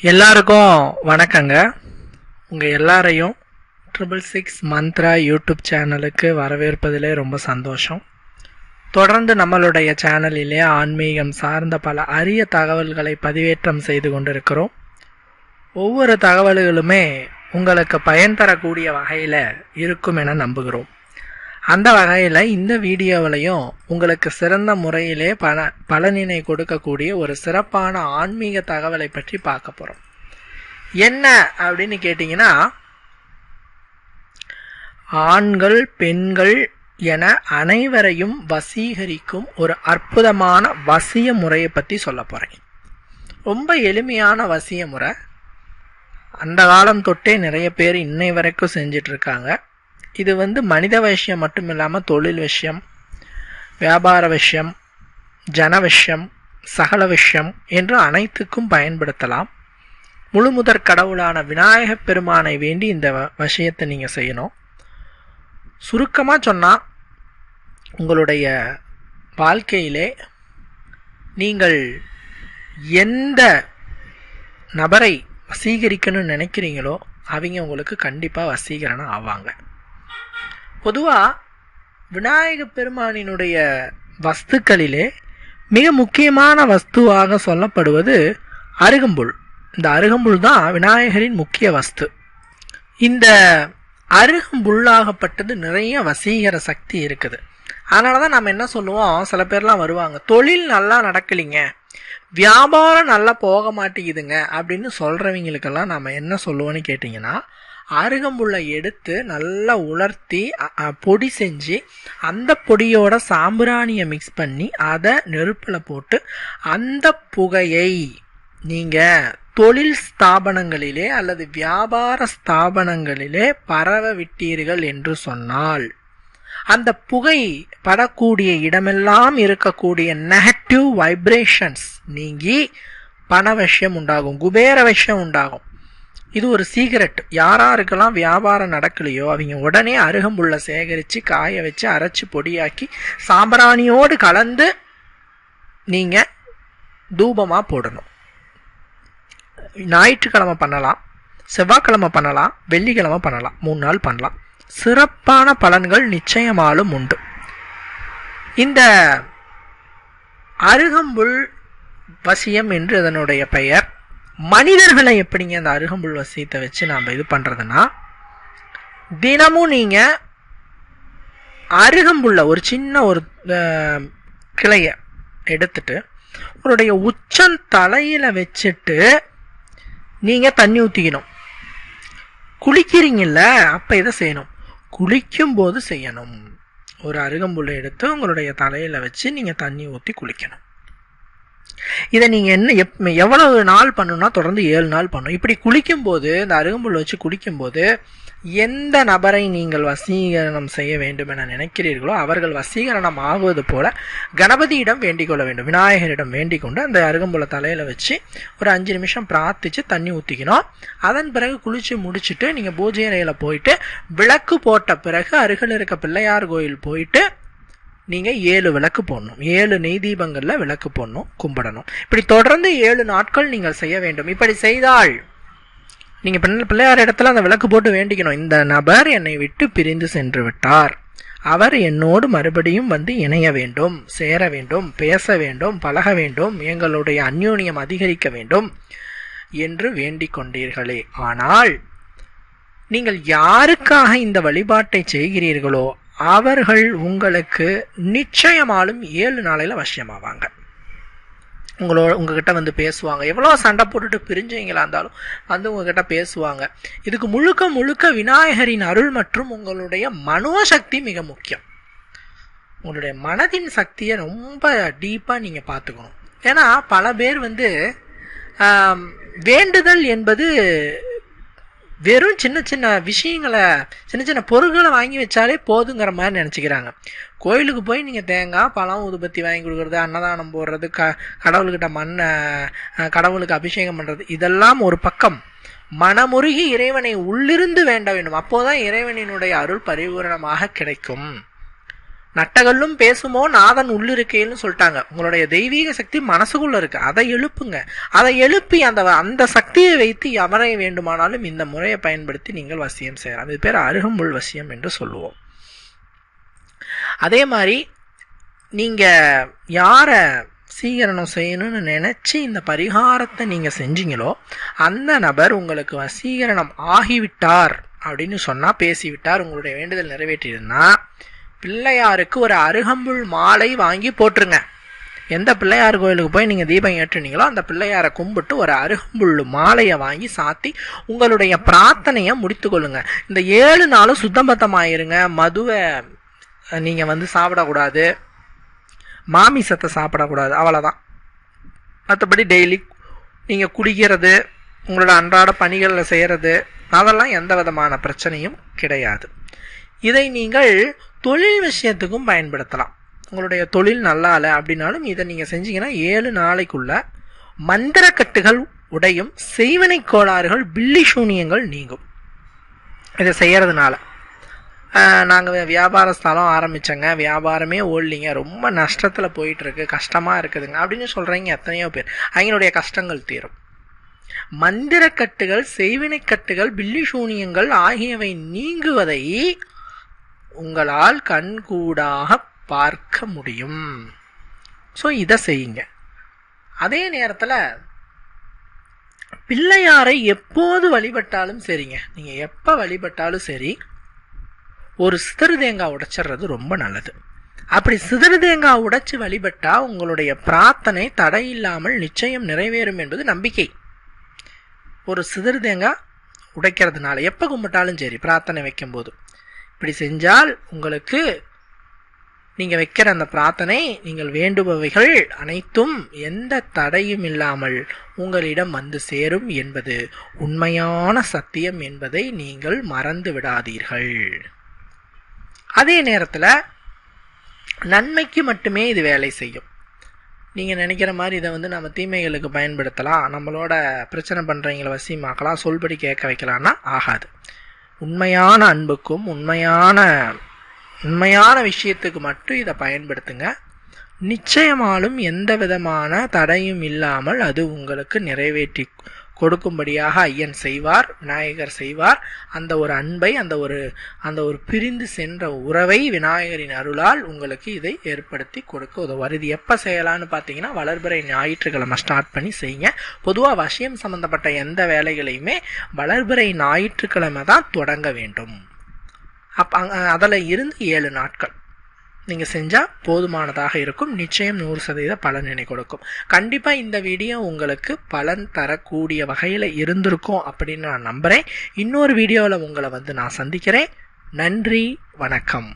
எல்லாருக்கும் வணக்கங்க. உங்கள் எல்லாரையும் ட்ரிபிள் சிக்ஸ் மந்த்ரா யூடியூப் சேனலுக்கு வரவேற்பதிலே ரொம்ப சந்தோஷம். தொடர்ந்து நம்மளுடைய சேனலிலே ஆன்மீகம் சார்ந்த பல அரிய தகவல்களை பதிவேற்றம் செய்து கொண்டிருக்கிறோம். ஒவ்வொரு தகவல்களுமே உங்களுக்கு பயன் தரக்கூடிய வகையில் இருக்கும் என நம்புகிறோம். அந்த வகையில் இந்த வீடியோவிலையும் உங்களுக்கு சிறந்த முறையிலே பல பலனினை கொடுக்கக்கூடிய ஒரு சிறப்பான ஆன்மீக தகவலை பற்றி பார்க்க போகிறோம் என்ன அப்படின்னு கேட்டிங்கன்னா ஆண்கள் பெண்கள் என அனைவரையும் வசீகரிக்கும் ஒரு அற்புதமான வசிய முறையை பற்றி சொல்ல போகிறேன் ரொம்ப எளிமையான வசிய முறை. அந்த காலம் தொட்டே நிறைய பேர் இன்னை வரைக்கும் செஞ்சிட்ருக்காங்க இது வந்து மனித விஷயம் மட்டும் இல்லாமல் தொழில் விஷயம் வியாபார விஷயம் ஜன விஷயம் சகல விஷயம் என்று அனைத்துக்கும் பயன்படுத்தலாம். முழு முதற் கடவுளான விநாயகப் பெருமானை வேண்டி இந்த வ- விஷயத்தை நீங்கள் செய்யணும். சுருக்கமாக சொன்னால் உங்களுடைய வாழ்க்கையிலே நீங்கள் எந்த நபரை வசீகரிக்கணும்னு நினைக்கிறீங்களோ அவங்க உங்களுக்கு கண்டிப்பாக வசீகரணம் ஆவாங்க. பொதுவாக விநாயக பெருமானினுடைய வஸ்துக்களிலே மிக முக்கியமான வஸ்துவாக சொல்லப்படுவது அருகம்புல். இந்த அருகம்புல் தான் விநாயகரின் முக்கிய வஸ்து. இந்த அருகம்புல்லாகப்பட்டது நிறைய வசீகர சக்தி இருக்குது. அதனால தான் நம்ம என்ன சொல்லுவோம்? சில பேர்லாம் வருவாங்க தொழில் நல்லா நடக்கலிங்க வியாபாரம் நல்லா போக மாட்டேங்குதுங்க அப்படின்னு சொல்கிறவங்களுக்கெல்லாம் நம்ம என்ன சொல்லுவோன்னு கேட்டிங்கன்னா அருகம்புல்லை எடுத்து நல்லா உலர்த்தி பொடி செஞ்சு அந்த பொடியோட சாம்பிராணியை மிக்ஸ் பண்ணி அதை நெருப்பில் போட்டு அந்த புகையை நீங்கள் தொழில் ஸ்தாபனங்களிலே அல்லது வியாபார ஸ்தாபனங்களிலே பரவ விட்டீர்கள் என்று சொன்னால் அந்த புகை படக்கூடிய இடமெல்லாம் இருக்கக்கூடிய நெகட்டிவ் வைப்ரேஷன்ஸ் நீங்கி பண விஷயம் உண்டாகும் குபேர விஷயம் உண்டாகும். இது ஒரு சீக்ரெட். யாராருக்கெல்லாம் வியாபாரம் நடக்கலையோ அவங்க உடனே அருகம்புல்லை சேகரித்து காய வச்சு அரைச்சி பொடியாக்கி சாம்பிராணியோடு கலந்து நீங்கள் தூபமாக போடணும். ஞாயிற்றுக்கிழமை பண்ணலாம் செவ்வாய்க்கிழமை பண்ணலாம் வெள்ளிக்கிழமை பண்ணலாம் மூணு நாள் பண்ணலாம். சிறப்பான பலன்கள் நிச்சயமாலும் உண்டு. இந்த அருகம்புல் வசியம் என்று அதனுடைய பெயர் மனிதர்களை எப்படிங்க அந்த அருகம்புல் வசியத்தை வச்சு நாம் இது பண்ணுறதுன்னா தினமும் நீங்கள் அருகம்புல்ல ஒரு சின்ன ஒரு கிளையை எடுத்துட்டு உங்களுடைய உச்சம் தலையில் வச்சுட்டு நீங்கள் தண்ணி ஊற்றிக்கணும் குளிக்கிறீங்கல்ல அப்போ இதை செய்யணும்? குளிக்கும்போது செய்யணும். ஒரு அருகம்புல்லை எடுத்து உங்களுடைய தலையில் வச்சு நீங்கள் தண்ணி ஊற்றி குளிக்கணும். இதை நீங்கள் என்ன எப் எவ்வளவு நாள் பண்ணணும்னா தொடர்ந்து ஏழு நாள் பண்ணணும் இப்படி குளிக்கும்போது இந்த அருகம்புல் வச்சு குளிக்கும்போது எந்த நபரை நீங்கள் வசீகரணம் செய்ய வேண்டும் என நினைக்கிறீர்களோ அவர்கள் வசீகரணம் ஆகுவது போல கணபதியிடம் வேண்டிக் கொள்ள வேண்டும் விநாயகரிடம் வேண்டிக் கொண்டு அந்த அருகம்புல தலையில் வச்சு ஒரு அஞ்சு நிமிஷம் பிரார்த்திச்சு தண்ணி ஊற்றிக்கணும் அதன் பிறகு குளிச்சு முடிச்சுட்டு நீங்கள் பூஜை அறையில் போயிட்டு விளக்கு போட்ட பிறகு அருகில் இருக்க பிள்ளையார் கோயில் போயிட்டு நீங்கள் ஏழு விளக்கு போடணும். ஏழு நெய் தீபங்களில் விளக்கு போடணும் கும்பிடணும். இப்படி தொடர்ந்து ஏழு நாட்கள் நீங்கள் செய்ய வேண்டும். இப்படி செய்தால் நீங்கள் பின்ன பிள்ளையார் இடத்துல அந்த விளக்கு போட்டு வேண்டிக்கணும். இந்த நபர் என்னை விட்டு பிரிந்து சென்று விட்டார். அவர் என்னோடு மறுபடியும் வந்து இணைய வேண்டும் சேர வேண்டும் பேச வேண்டும் பழக வேண்டும் எங்களுடைய அந்யோன்யம் அதிகரிக்க வேண்டும் என்று வேண்டிக் கொண்டீர்களே. ஆனால் நீங்கள் யாருக்காக இந்த வழிபாட்டை செய்கிறீர்களோ அவர்கள் உங்களுக்கு நிச்சயமாலும் ஏழு நாளையில் வசியமாவாங்க உங்களோட உங்ககிட்ட வந்து பேசுவாங்க. எவ்வளோ சண்டை போட்டுட்டு பிரிஞ்சவங்களா இருந்தாலும் வந்து உங்ககிட்ட பேசுவாங்க. இதுக்கு முழுக்க முழுக்க விநாயகரின் அருள் மற்றும் உங்களுடைய மனோசக்தி மிக முக்கியம். உங்களுடைய மனதின் சக்தியை ரொம்ப டீப்பாக நீங்கள் பார்த்துக்கணும். ஏன்னா பல பேர் வந்து வேண்டுதல் என்பது வெறும் சின்ன சின்ன விஷயங்களை சின்ன சின்ன பொருட்களை வாங்கி வச்சாலே போதுங்கிற மாதிரி நினச்சிக்கிறாங்க. கோயிலுக்கு போய் நீங்கள் தேங்காய் பழம் உதுபத்தி வாங்கி கொடுக்குறது அன்னதானம் போடுறது க கடவுள்கிட்ட மண்ணை கடவுளுக்கு அபிஷேகம் பண்ணுறது இதெல்லாம் ஒரு பக்கம். மனமுருகி இறைவனை உள்ளிருந்து வேண்ட வேண்டும். அப்போதான் இறைவனினுடைய அருள் பரிபூரணமாக கிடைக்கும். நட்டகல்லும் பேசுமோ நாதன் உள்ளிருக்கேன்னு சொல்லிட்டாங்க. உங்களுடைய தெய்வீக சக்தி மனசுக்குள்ள இருக்கு. அதை எழுப்புங்க. அதை எழுப்பி அந்த அந்த சக்தியை வைத்து எவரை வேண்டுமானாலும் இந்த முறையை பயன்படுத்தி நீங்கள் வசியம் செய்யலாம். இது பேர் அருகம்புல் வசியம் என்று சொல்லுவோம். அதே மாதிரி நீங்கள் யாரை சீகரணம் செய்யணும்னு நினச்சி இந்த பரிகாரத்தை நீங்கள் செஞ்சீங்களோ அந்த நபர் உங்களுக்கு வசீகரணம் ஆகிவிட்டார் அப்படின்னு சொன்னால் பேசிவிட்டார் உங்களுடைய வேண்டுதல் நிறைவேற்றியிருந்தால் பிள்ளையாருக்கு ஒரு அருகம்புல் மாலை வாங்கி போட்டுருங்க. எந்த பிள்ளையார் கோயிலுக்கு போய் நீங்கள் தீபம் ஏற்றுனீங்களோ அந்த பிள்ளையாரை கும்பிட்டு ஒரு அருகம்புல் மாலையை வாங்கி சாத்தி உங்களுடைய பிரார்த்தனையை முடித்து கொள்ளுங்க. இந்த ஏழு நாளும் சுத்தபத்தமாயிருங்க மதுவை நீங்கள் வந்து சாப்பிடக்கூடாது. மாமிசத்தை சாப்பிடக்கூடாது. அவ்வளோதான் மற்றபடி டெய்லி நீங்கள் குடிக்கிறது உங்களோட அன்றாட பணிகளில் செய்கிறது அதெல்லாம் எந்த விதமான பிரச்சனையும் கிடையாது. இதை நீங்கள் தொழில் விஷயத்துக்கும் பயன்படுத்தலாம். உங்களுடைய தொழில் நல்லா இல்லை அப்படின்னாலும் இதை நீங்கள் செஞ்சீங்கன்னா ஏழு நாளைக்குள்ள மந்திரக்கட்டுகள் உடையும் செய்வனை கோளாறுகள் பில்லி சூனியங்கள் நீங்கும். இதை செய்கிறதுனால நாங்கள் வியாபார ஸ்தலம் ஆரம்பித்தோங்க வியாபாரமே ஓடலிங்க. ரொம்ப நஷ்டத்தில் போயிட்டுருக்கு. கஷ்டமாக இருக்குதுங்க. அப்படின்னு சொல்கிறீங்க எத்தனையோ பேர். அவங்களுடைய கஷ்டங்கள் தீரும். மந்திரக்கட்டுகள் செய்வினைக்கட்டுகள் பில்லி சூனியங்கள் ஆகியவை நீங்குவதை உங்களால் கண்கூடாக பார்க்க முடியும். ஸோ இதை செய்யுங்க. அதே நேரத்தில் பிள்ளையாரை எப்போது வழிபட்டாலும் சரிங்க. நீங்கள் எப்போ வழிபட்டாலும் சரி ஒரு சிதறு தேங்காய் உடைச்சிடுறது ரொம்ப நல்லது. அப்படி சிதறு தேங்காய் உடைச்சு வழிபட்டா உங்களுடைய பிரார்த்தனை தடையில்லாமல் நிச்சயம் நிறைவேறும் என்பது நம்பிக்கை. ஒரு சிதறு தேங்காய் உடைக்கிறதுனால எப்போ கும்பிட்டாலும் சரி பிரார்த்தனை வைக்கும்போது. இப்படி செஞ்சால் உங்களுக்கு நீங்கள் வைக்கிற அந்த பிரார்த்தனை நீங்கள் வேண்டுபவைகள் அனைத்தும் எந்த தடையும் இல்லாமல் உங்களிடம் வந்து சேரும் என்பது உண்மையான சத்தியம் என்பதை நீங்கள் மறந்து விடாதீர்கள். அதே நேரத்தில் நன்மைக்கு மட்டுமே இது வேலை செய்யும். நீங்கள் நினைக்கிற மாதிரி இதை வந்து நம்ம தீமைகளுக்கு பயன்படுத்தலாம் நம்மளோட பிரச்சனை பண்ணுறவங்களை வசியமாக்கலாம் சொல்படி கேட்க வைக்கலான்னா ஆகாது. உண்மையான அன்புக்கும் உண்மையான உண்மையான விஷயத்துக்கு மட்டும் இதை பயன்படுத்துங்க. நிச்சயமாலும் எந்த விதமான தடையும் இல்லாமல் அது உங்களுக்கு நிறைவேற்றி கொடுக்கும்படியாக ஐயன் செய்வார் விநாயகர் செய்வார். அந்த ஒரு அன்பை அந்த ஒரு அந்த ஒரு பிரிந்து சென்ற உறவை விநாயகரின் அருளால் உங்களுக்கு இதை ஏற்படுத்தி கொடுக்க உதவுவார். இது எப்போ செய்யலான்னு பார்த்தீங்கன்னா வளர்பிறை ஞாயிற்றுக்கிழமை ஸ்டார்ட் பண்ணி செய்யுங்க. பொதுவாக வசியம் சம்மந்தப்பட்ட எந்த வேலைகளையுமே வளர்பிறை ஞாயிற்றுக்கிழமை தான் தொடங்க வேண்டும். அப்போ அதில் இருந்து ஏழு நாட்கள். நீங்கள் செஞ்சால் போதுமானதாக இருக்கும். நிச்சயம் நூறு சதவீத பலனினை கொடுக்கும். கண்டிப்பாக இந்த வீடியோ உங்களுக்கு பலன் தரக்கூடிய வகையில் இருந்திருக்கும் அப்படின்னு நான் நம்புகிறேன் இன்னொரு வீடியோவில் உங்களை வந்து நான் சந்திக்கிறேன். நன்றி வணக்கம்.